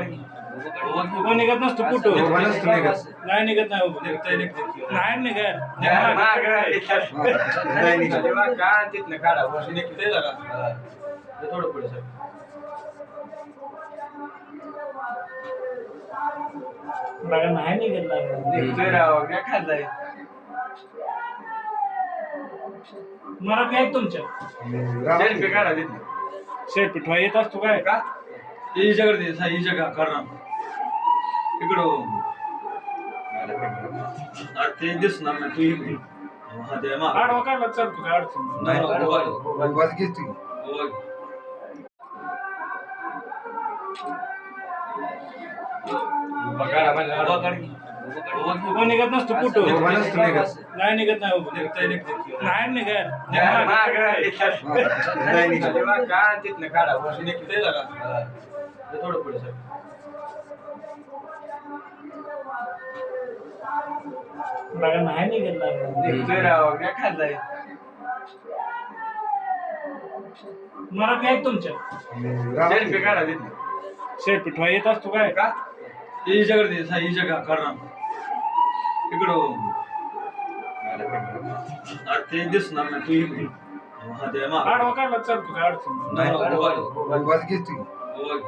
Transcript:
की. उभा. उभं निघत नसतो कुठं. उभं नसतो निघत. नाही निघत नाही उभं. निघतंय, निघतंय. नाही निघत. नाही, मागं नाही निघत. तेव्हा का तिथनं काढा वरती निघतंय जरा. ते थोडं पुढे सर. बघा नाही निघत नाही निघतोय राव काय खाल्लाय. मला काय तुमच्या? काढा पिठवा येत असतो काय? का? ही जगड ही जगा करणार इकडं अरे ते दिसणार नाही तू हा आडवा काढला चालतो काय अडचण नाही. उभाच घेतो उभा निघत नसतो कुठं? उभं नसतो निघत. नाही निघत. नाही उभं. नाही निघत. नाही, निघत. काढा थोडं पुढे सर. बघा नाही निघत नाही निघतोय राव काय खाल्लाय? मला काय तुमच्या? सेल्फी काढा तिथनं. शेट पिठवा येत असतो काय? का? ही जगड दे ही जगा करणार इकडं ते दिसणार नाही तू इकडे हा ते माग आडवा काढला चालतो काय अडचण. नाही. नाही घेतो उभा आहे.